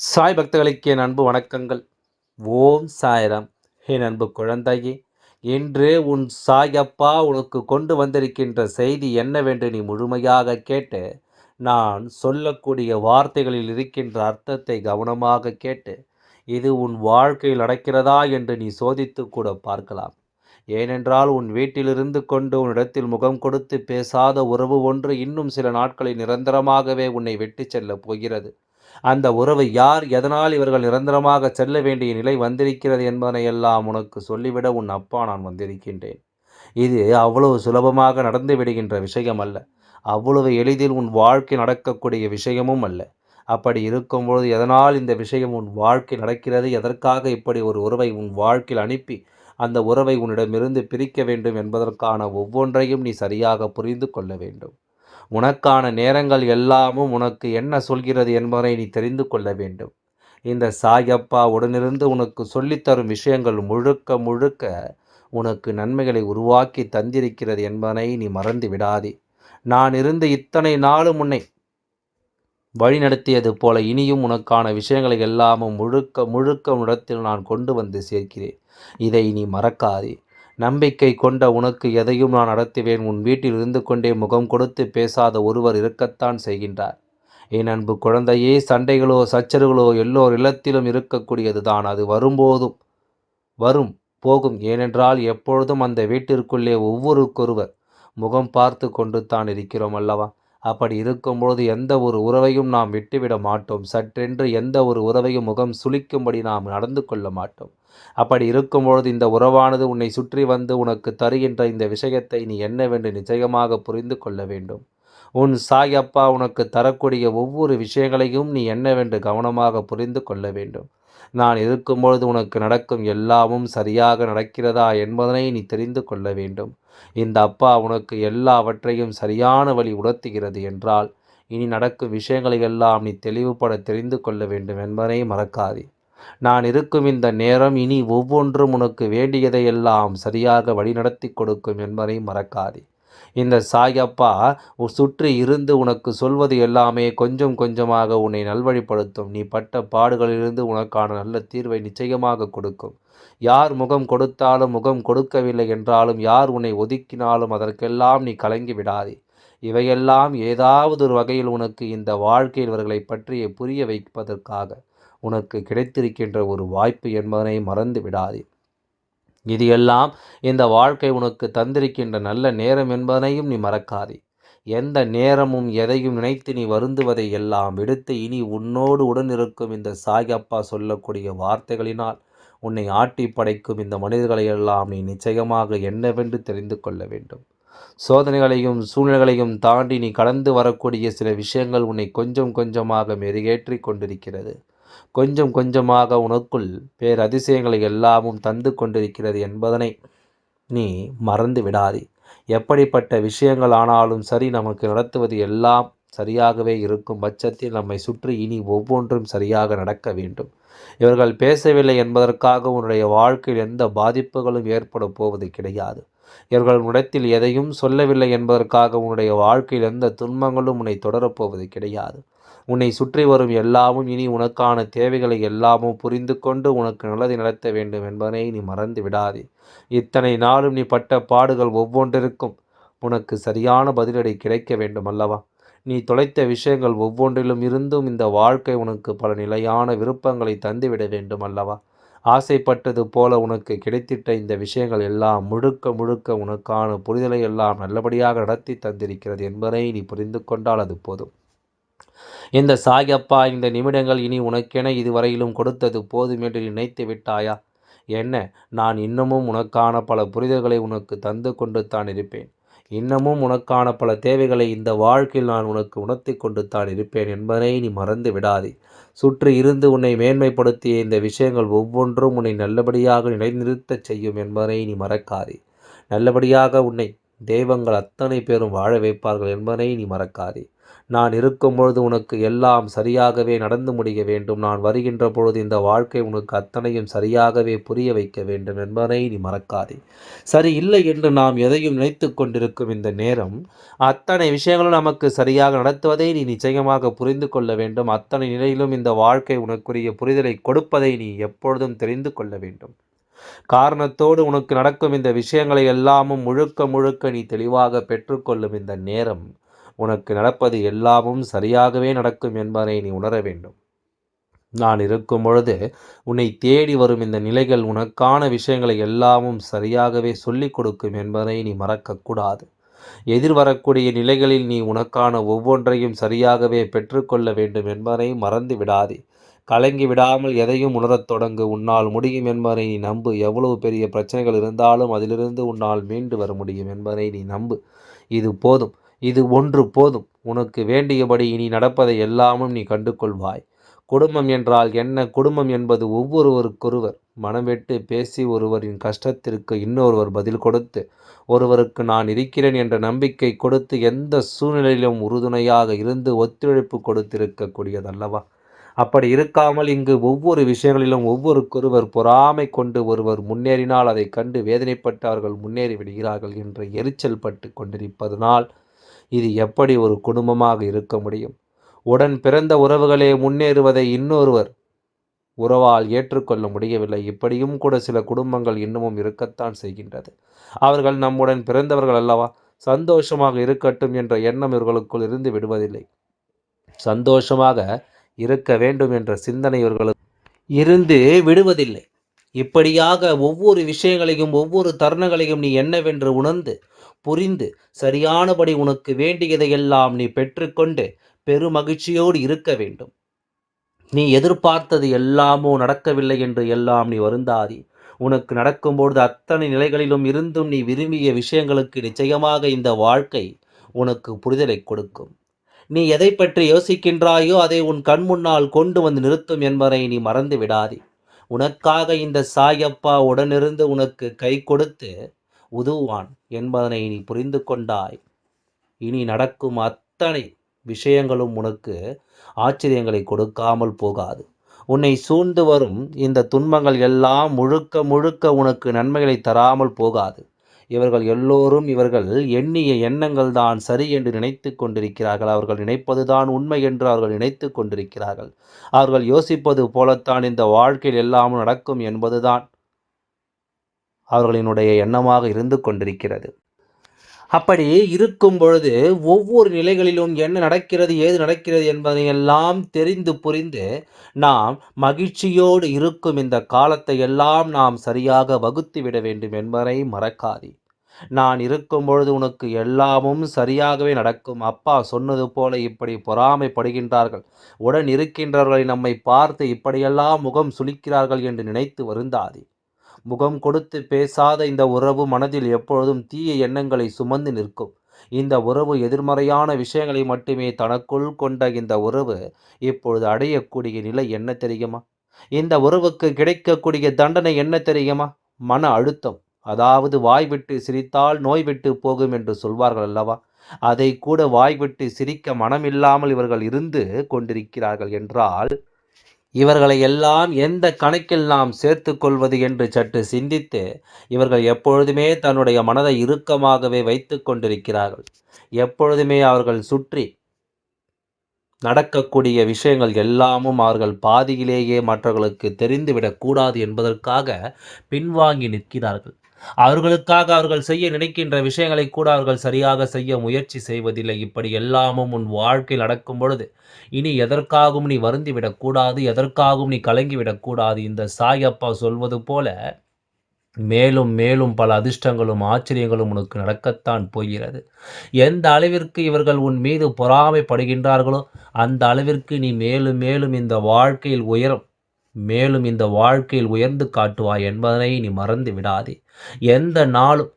சாய் பக்தர்களுக்கு என் அன்பு வணக்கங்கள். ஓம் சாய்ராம். என் அன்பு குழந்தையே இன்று உன் சாயப்பா உனக்கு கொண்டு வந்திருக்கின்ற செய்தி என்னவென்று நீ முழுமையாக கேட்டு நான் சொல்லக்கூடிய வார்த்தைகளில் இருக்கின்ற அர்த்தத்தை கவனமாக கேட்டு இது உன் வாழ்க்கையில் நடக்கிறதா என்று நீ சோதித்து கூட பார்க்கலாம். ஏனென்றால் உன் வீட்டிலிருந்து கொண்டு உன்னிடத்தில் முகம் கொடுத்து பேசாத உறவு ஒன்று இன்னும் சில நாட்களில் நிரந்தரமாகவே உன்னை வெட்டி செல்லப் போகிறது. அந்த உறவு யார் எதனால் இவர்கள் நிரந்தரமாக செல்ல வேண்டிய நிலை வந்திருக்கிறது என்பதனையெல்லாம் உனக்கு சொல்லிவிட உன் அப்பா நான் வந்திருக்கின்றேன். இது அவ்வளவு சுலபமாக நடந்து விடுகின்ற விஷயம் அல்ல. அவ்வளவு எளிதில் உன் வாழ்க்கை நடக்கக்கூடிய விஷயமும் அல்ல. அப்படி இருக்கும்பொழுது எதனால் இந்த விஷயம் உன் வாழ்க்கை நடக்கிறது? எதற்காக இப்படி ஒரு உறவை உன் வாழ்க்கையில் அனுப்பி அந்த உறவை உன்னிடமிருந்து பிரிக்க வேண்டும் என்பதற்கான ஒவ்வொன்றையும் நீ சரியாக புரிந்து கொள்ள வேண்டும். உனக்கான நேரங்கள் எல்லாமும் உனக்கு என்ன சொல்கிறது என்பதை நீ தெரிந்து கொள்ள வேண்டும். இந்த சாயப்பா உடனிருந்து உனக்கு சொல்லித்தரும் விஷயங்கள் முழுக்க முழுக்க உனக்கு நன்மைகளை உருவாக்கி தந்திருக்கிறது என்பதை நீ மறந்து விடாதே. நான் இருந்து இத்தனை நாளும் உன்னை வழிநடத்தியது போல இனியும் உனக்கான விஷயங்களை எல்லாமும் முழுக்க முழுக்க உன்னிடத்தில் நான் கொண்டு வந்து சேர்க்கிறேன். இதை நீ மறக்காதே. நம்பிக்கை கொண்ட உனக்கு எதையும் நான் நடத்துவேன். உன் வீட்டில் இருந்து கொண்டே முகம் கொடுத்து பேசாத ஒருவர் இருக்கத்தான் செய்கின்றார். என் அன்பு குழந்தையே சண்டைகளோ சச்சரவுகளோ எல்லோர் இல்லத்திலும் இருக்கக்கூடியது தான் அது வரும்போதும் வரும் போகும். ஏனென்றால் எப்பொழுதும் அந்த வீட்டிற்குள்ளே ஒவ்வொருக்கொருவர் முகம் பார்த்து கொண்டு தான் இருக்கிறோம் அல்லவா? அப்படி இருக்கும்பொழுது எந்த ஒரு உறவையும் நாம் விட்டுவிட மாட்டோம். சற்றென்று எந்த ஒரு உறவையும் முகம் சுளிக்கும்படி நாம் நடந்து கொள்ள மாட்டோம். அப்படி இருக்கும்பொழுது இந்த உறவானது உன்னை சுற்றி வந்து உனக்கு தருகின்ற இந்த விஷயத்தை நீ என்னவென்று நிச்சயமாக புரிந்து கொள்ள வேண்டும். உன் சாயப்பா உனக்கு தரக்கூடிய ஒவ்வொரு விஷயங்களையும் நீ என்னவென்று கவனமாக புரிந்து கொள்ள வேண்டும். நான் இருக்கும்பொழுது உனக்கு நடக்கும் எல்லாமும் சரியாக நடக்கிறதா என்பதனை நீ தெரிந்து கொள்ள வேண்டும். இந்த அப்பா உனக்கு எல்லாவற்றையும் சரியான வழி உணர்த்துகிறது என்றால் இனி நடக்கும் விஷயங்களை எல்லாம் நீ தெளிவுபட தெரிந்து கொள்ள வேண்டும் என்பதை மறக்காதே. நான் இருக்கும் இந்த நேரம் இனி ஒவ்வொன்றும் உனக்கு வேண்டியதையெல்லாம் சரியாக வழிநடத்தி கொடுக்கும் என்பதை மறக்காதே. இந்த சாயப்பா சுற்றி இருந்து உனக்கு சொல்வது எல்லாமே கொஞ்சம் கொஞ்சமாக உன்னை நல்வழிப்படுத்தும். நீ பட்ட பாடுகளிலிருந்து உனக்கான நல்ல தீர்வை நிச்சயமாக கொடுக்கும். யார் முகம் கொடுத்தாலும் முகம் கொடுக்கவில்லை என்றாலும் யார் உன்னை ஒதுக்கினாலும் அதற்கெல்லாம் நீ கலங்கி விடாதே. இவையெல்லாம் ஏதாவது ஒரு வகையில் உனக்கு இந்த வாழ்க்கையில் இவர்களை பற்றிய புரிய வைப்பதற்காக உனக்கு கிடைத்திருக்கின்ற ஒரு வாய்ப்பு என்பதனை மறந்து விடாதே. இது எல்லாம் இந்த வாழ்க்கை உனக்கு தந்திருக்கின்ற நல்ல நேரம் என்பதனையும் நீ மறக்காதே. எந்த நேரமும் எதையும் நினைத்து நீ வருந்துவதை எல்லாம் விடுத்து இனி உன்னோடு உடன் இருக்கும் இந்த சாயப்பா சொல்லக்கூடிய வார்த்தைகளினால் உன்னை ஆட்டி படைக்கும் இந்த மனிதர்களை எல்லாம் நீ நிச்சயமாக என்னவென்று தெரிந்து கொள்ள வேண்டும். சோதனைகளையும் சூழ்நிலைகளையும் தாண்டி நீ கடந்து வரக்கூடிய சில விஷயங்கள் உன்னை கொஞ்சம் கொஞ்சமாக மெருகேற்றி கொண்டிருக்கிறது. கொஞ்சம் கொஞ்சமாக உனக்குள் பேரதிசயங்களை எல்லாமும் தந்து கொண்டிருக்கிறது என்பதனை நீ மறந்து விடாதே. எப்படிப்பட்ட விஷயங்கள் ஆனாலும் சரி நமக்கு நடத்துவது எல்லாம் சரியாகவே இருக்கும் பட்சத்தில் நம்மை சுற்றி இனி ஒவ்வொன்றும் சரியாக நடக்க வேண்டும். இவர்கள் பேசவில்லை என்பதற்காக உன்னுடைய வாழ்க்கையில் எந்த பாதிப்புகளும் ஏற்பட போவது கிடையாது. இவர்கள் உன்னிடத்தில் எதையும் சொல்லவில்லை என்பதற்காக உன்னுடைய வாழ்க்கையில் எந்த துன்பங்களும் உன்னை தொடரப்போவது கிடையாது. உன்னை சுற்றி வரும் எல்லாமும் இனி உனக்கான தேவைகளை எல்லாமும் புரிந்து கொண்டு உனக்கு நல்லதை நடத்த வேண்டும் என்பதனை நீ மறந்து விடாதே. இத்தனை நாளும் நீ பட்ட பாடுகள் ஒவ்வொன்றிற்கும் உனக்கு சரியான பதிலடி கிடைக்க வேண்டும் அல்லவா? நீ தொலைத்த விஷயங்கள் ஒவ்வொன்றிலும் இருந்தும் இந்த வாழ்க்கை உனக்கு பல நிலையான விருப்பங்களை தந்துவிட வேண்டும் அல்லவா? ஆசைப்பட்டது போல உனக்கு கிடைத்திட்ட இந்த விஷயங்கள் எல்லாம் முழுக்க முழுக்க உனக்கான புரிதலை எல்லாம் நல்லபடியாக நடத்தி தந்திருக்கிறது என்பதை நீ புரிந்து கொண்டால் அது போதும். இந்த சாயப்பா இந்த நிமிடங்கள் இனி உனக்கென இதுவரையிலும் கொடுத்தது போதும் என்று நினைத்து விட்டாயா? என்ன நான் இன்னமும் உனக்கான பல புரிதல்களை உனக்கு தந்து கொண்டு தான் இருப்பேன். இன்னமும் உனக்கான பல தேவைகளை இந்த வாழ்க்கையில் நான் உனக்கு உணர்த்தி கொண்டு தான் இருப்பேன் என்பதை நீ மறந்து விடாதே. சுற்றி இருந்து உன்னை மேன்மைப்படுத்திய இந்த விஷயங்கள் ஒவ்வொன்றும் உன்னை நல்லபடியாக நிலைநிறுத்தச் செய்யும் என்பதை நீ மறக்காதே. நல்லபடியாக உன்னை தெய்வங்கள் அத்தனை பேரும் வாழ வைப்பார்கள் என்பதை நீ மறக்காதே. நான் இருக்கும் பொழுது உனக்கு எல்லாம் சரியாகவே நடந்து முடிய வேண்டும். நான் வருகின்ற பொழுது இந்த வாழ்க்கை உனக்கு அத்தனையும் சரியாகவே புரிய வைக்க வேண்டும் என்பதை நீ மறக்காதே. சரி இல்லை என்று நாம் எதையும் நினைத்து கொண்டிருக்கும் இந்த நேரம் அத்தனை விஷயங்களும் நமக்கு சரியாக நடத்துவதை நீ நிச்சயமாக புரிந்து கொள்ள வேண்டும். அத்தனை நிலையிலும் இந்த வாழ்க்கை உனக்குரிய புரிதலை கொடுப்பதை நீ எப்பொழுதும் தெரிந்து கொள்ள வேண்டும். காரணத்தோடு உனக்கு நடக்கும் இந்த விஷயங்களை எல்லாமும் முழுக்க முழுக்க நீ தெளிவாக பெற்றுக்கொள்ளும் இந்த நேரம் உனக்கு நடப்பது எல்லாமும் சரியாகவே நடக்கும் என்பதை நீ உணர வேண்டும். நான் இருக்கும் பொழுது உன்னை தேடி வரும் இந்த நிலைகள் உனக்கான விஷயங்களை எல்லாமும் சரியாகவே சொல்லிக் கொடுக்கும் என்பதை நீ மறக்கக்கூடாது எதிர்வரக்கூடிய நிலைகளில் நீ உனக்கான ஒவ்வொன்றையும் சரியாகவே பெற்றுக்கொள்ள வேண்டும் என்பதை மறந்து விடாதே. கலங்கி விடாமல் எதையும் உணரத் தொடங்கு. உன்னால் முடியும் என்பதை நீ நம்பு. எவ்வளவு பெரிய பிரச்சனைகள் இருந்தாலும் அதிலிருந்து உன்னால் மீண்டு வர முடியும் என்பதை நீ நம்பு. இது போதும். இது ஒன்று போதும். உனக்கு வேண்டியபடி இனி நடப்பதை எல்லாமும் நீ கண்டு கொள்வாய் குடும்பம் என்றால் என்ன? குடும்பம் என்பது ஒவ்வொருவருக்கொருவர். மனமெட்டு பேசி ஒருவரின் கஷ்டத்திற்கு இன்னொருவர் பதில் கொடுத்து ஒருவருக்கு நான் இருக்கிறேன் என்ற நம்பிக்கை கொடுத்து எந்த சூழ்நிலையிலும் உறுதுணையாக இருந்து ஒத்துழைப்பு கொடுத்திருக்கக்கூடியதல்லவா? அப்படி இருக்காமல் இங்கு ஒவ்வொரு விஷயங்களிலும் ஒவ்வொருக்கொருவர் பொறாமை கொண்டு ஒருவர் முன்னேறினால் அதை கண்டு வேதனைப்பட்டு அவர்கள் முன்னேறி விடுகிறார்கள் என்று எரிச்சல் பட்டு கொண்டிருப்பதனால் இது எப்படி ஒரு குடும்பமாக இருக்க முடியும்? உடன் பிறந்த உறவுகளே முன்னேறுவதை இன்னொருவர் உறவால் ஏற்றுக்கொள்ள முடியவில்லை. இப்படியும் கூட சில குடும்பங்கள் இன்னமும் இருக்கத்தான் செய்கின்றது. அவர்கள் நம்முடன் பிறந்தவர்கள் அல்லவா? சந்தோஷமாக இருக்கட்டும் என்ற எண்ணம் இவர்களுக்குள் இருந்து விடுவதில்லை. சந்தோஷமாக இருக்க வேண்டும் என்ற சிந்தனை இவர்களுக்கு இருந்து விடுவதில்லை. இப்படியாக ஒவ்வொரு விஷயங்களையும் ஒவ்வொரு தருணங்களையும் நீ என்னவென்று உணர்ந்து புரிந்து சரியானபடி உனக்கு வேண்டியதையெல்லாம் நீ பெற்றுக்கொண்டு பெருமகிழ்ச்சியோடு இருக்க வேண்டும். நீ எதிர்பார்த்தது எல்லாமோ நடக்கவில்லை என்று எல்லாம் நீ வருந்தாதி. உனக்கு நடக்கும்பொழுது அத்தனை நிலைகளிலும் இருந்தும் நீ விரும்பிய விஷயங்களுக்கு நிச்சயமாக இந்த வாழ்க்கை உனக்கு புரிதலை கொடுக்கும். நீ எதை பற்றி யோசிக்கின்றாயோ அதை உன் கண் முன்னால் கொண்டு வந்து நிறுத்தும் என்பதை நீ மறந்து விடாதே. உனக்காக இந்த சாயப்பா உடனிருந்து உனக்கு கை கொடுத்து உதவுவான் என்பதனை நீ புரிந்து கொண்டாய். இனி நடக்கும் அத்தனை விஷயங்களும் உனக்கு ஆச்சரியங்களை கொடுக்காமல் போகாது. உன்னை சூழ்ந்து வரும் இந்த துன்பங்கள் எல்லாம் முழுக்க முழுக்க உனக்கு நன்மைகளை தராமல் போகாது. இவர்கள் எல்லோரும் இவர்கள் எண்ணிய எண்ணங்கள் தான் சரி என்று நினைத்து கொண்டிருக்கிறார்கள். அவர்கள் நினைப்பதுதான் உண்மை என்று அவர்கள் நினைத்து கொண்டிருக்கிறார்கள். அவர்கள் யோசிப்பது போலத்தான் இந்த வாழ்க்கையில் எல்லாமும் நடக்கும் என்பதுதான். அவர்களினுடைய எண்ணமாக இருந்து கொண்டிருக்கிறது. அப்படி இருக்கும் பொழுது ஒவ்வொரு நிலைகளிலும் என்ன நடக்கிறது ஏது நடக்கிறது என்பதையெல்லாம் தெரிந்து புரிந்து நாம் மகிழ்ச்சியோடு இருக்கும் இந்த காலத்தை எல்லாம் நாம் சரியாக வகுத்து விட வேண்டும் என்பதை மறக்காதே. நான் இருக்கும் பொழுது உனக்கு எல்லாமும் சரியாகவே நடக்கும். அப்பா சொன்னது போல இப்படி பொறாமைப்படுகின்றார்கள். உடன் இருக்கின்றவர்களை நம்மை பார்த்து இப்படியெல்லாம் முகம் சுளிக்கிறார்கள் என்று நினைத்து வருந்தாதே. முகம் கொடுத்து பேசாத இந்த உறவு மனதில் எப்பொழுதும் தீய எண்ணங்களை சுமந்து நிற்கும். இந்த உறவு எதிர்மறையான விஷயங்களை மட்டுமே தனக்குள் கொண்ட இந்த உறவு இப்பொழுது அடையக்கூடிய நிலை என்ன தெரியுமா? இந்த உறவுக்கு கிடைக்கக்கூடிய தண்டனை என்ன தெரியுமா? மன அழுத்தம். அதாவது வாய்விட்டு சிரித்தால் நோய் விட்டு போகும் என்று சொல்வார்கள் அல்லவா? அதை கூட வாய்விட்டு சிரிக்க மனமில்லாமல் இவர்கள் இருந்து கொண்டிருக்கிறார்கள் என்றால் இவர்களை எல்லாம் எந்த கணக்கில் நாம் சேர்த்து கொள்வது என்று சற்று சிந்தித்து இவர்கள் எப்பொழுதுமே தன்னுடைய மனதை இறுக்கமாகவே வைத்து கொண்டிருக்கிறார்கள். எப்பொழுதுமே அவர்கள் சுற்றி நடக்கக்கூடிய விஷயங்கள் எல்லாமும் அவர்கள் பாதியிலேயே மற்றவர்களுக்கு தெரிந்துவிடக்கூடாது என்பதற்காக பின்வாங்கி நிற்கிறார்கள். அவர்களுக்காக அவர்கள் செய்ய நினைக்கின்ற விஷயங்களை கூட அவர்கள் சரியாக செய்ய முயற்சி செய்வதில்லை. இப்படி எல்லாமும் உன் வாழ்க்கையில் நடக்கும் பொழுது இனி எதற்காகவும் நீ வருந்திவிடக்கூடாது எதற்காகவும் நீ கலங்கிவிடக்கூடாது இந்த சாயப்பா சொல்வது போல மேலும் மேலும் பல அதிர்ஷ்டங்களும் ஆச்சரியங்களும் உனக்கு நடக்கத்தான் போகிறது. எந்த அளவிற்கு இவர்கள் உன் மீது பொறாமைப்படுகின்றார்களோ அந்த அளவிற்கு நீ மேலும் மேலும் இந்த வாழ்க்கையில் உயரும். மேலும் இந்த வாழ்க்கையில் உயர்ந்து காட்டுவாய் என்பதனை நீ மறந்து விடாதே. எந்த நாளும்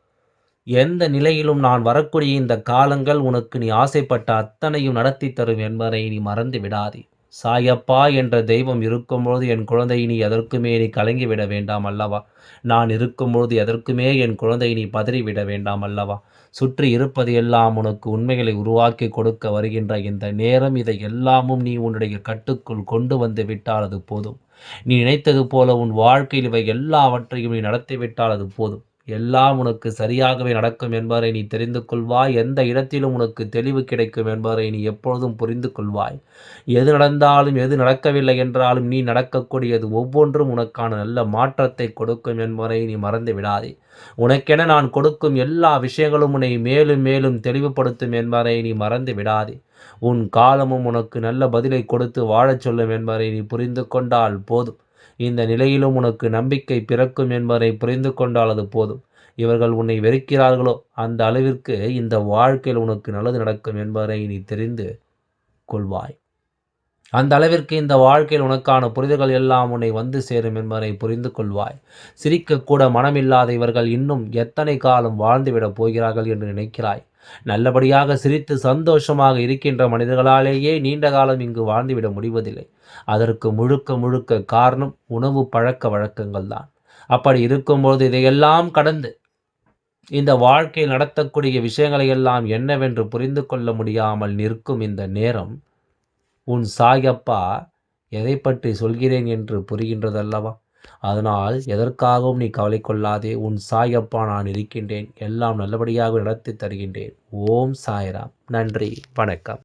எந்த நிலையிலும் நான் வரக்கூடிய இந்த காலங்கள் உனக்கு நீ ஆசைப்பட்ட அத்தனையும் நடத்தி தரும் என்பதை நீ மறந்து விடாதே. சாயப்பா என்ற தெய்வம் இருக்கும்பொழுது என் குழந்தை நீ எதற்குமே நீ கலங்கிவிட வேண்டாம் அல்லவா? நான் இருக்கும்பொழுது எதற்குமே என் குழந்தை நீ பதறிவிட வேண்டாம் அல்லவா? சுற்றி இருப்பது எல்லாம் உனக்கு உண்மைகளை உருவாக்கி கொடுக்க வருகின்ற இந்த நேரம் இதை எல்லாமும் நீ உன்னுடைய கட்டுக்குள் கொண்டு வந்து விட்டால் அது போதும். நீ நினைத்தது போல உன் வாழ்க்கையில் இவை எல்லாவற்றையும் நீ நடத்திவிட்டால் அது போதும். எல்லாம் உனக்கு சரியாகவே நடக்கும் என்பதை நீ தெரிந்து கொள்வாய். எந்த இடத்திலும் உனக்கு தெளிவு கிடைக்கும் என்பதை நீ எப்பொழுதும் புரிந்து கொள்வாய். எது நடந்தாலும் எது நடக்கவில்லை என்றாலும் நீ நடக்கக்கூடியது ஒவ்வொன்றும் உனக்கான நல்ல மாற்றத்தை கொடுக்கும் என்பதை நீ மறந்து விடாதே. உனக்கென நான் கொடுக்கும் எல்லா விஷயங்களும் உன்னை மேலும் மேலும் தெளிவுபடுத்தும் என்பதை நீ மறந்து விடாதே. உன் காலமும் உனக்கு நல்ல பதிலை கொடுத்து வாழச் சொல்லும் என்பதை நீ புரிந்து கொண்டால் போதும். இந்த நிலையிலும் உனக்கு நம்பிக்கை பிறக்கும் என்பதை புரிந்து கொண்டால் அது போதும். இவர்கள் உன்னை வெறுக்கிறார்களோ அந்த அளவிற்கு இந்த வாழ்க்கையில் உனக்கு நல்லது நடக்கும் என்பதை நீ தெரிந்து கொள்வாய். அந்த அளவிற்கு இந்த வாழ்க்கையில் உனக்கான புரிதல்கள் எல்லாம் உன்னை வந்து சேரும் என்பதை புரிந்து கொள்வாய். சிரிக்கக்கூட மனமில்லாத இவர்கள் இன்னும் எத்தனை காலம் வாழ்ந்துவிடப் போகிறார்கள் என்று நினைக்கிறாய். நல்லபடியாக சிரித்து சந்தோஷமாக இருக்கின்ற மனிதர்களாலேயே நீண்ட காலம் இங்கு வாழ்ந்துவிட முடிவதில்லை. அதற்கு முழுக்க முழுக்க காரணம் உணவு பழக்க வழக்கங்கள் தான். அப்படி இருக்கும்போது இதையெல்லாம் கடந்து இந்த வாழ்க்கை நடத்தக்கூடிய விஷயங்களை எல்லாம் என்னவென்று புரிந்து கொள்ள முடியாமல் நிற்கும் இந்த நேரம் உன் சாயப்பா எதை பற்றி சொல்கிறேன் என்று புரிகின்றதல்லவா? அதனால் எதற்காகவும் நீ கவலை கொள்ளாதே உன் சாயப்பா நான் இருக்கின்றேன் எல்லாம் நல்லபடியாக நடத்தி தருகின்றேன். ஓம் சாய்ராம். நன்றி வணக்கம்.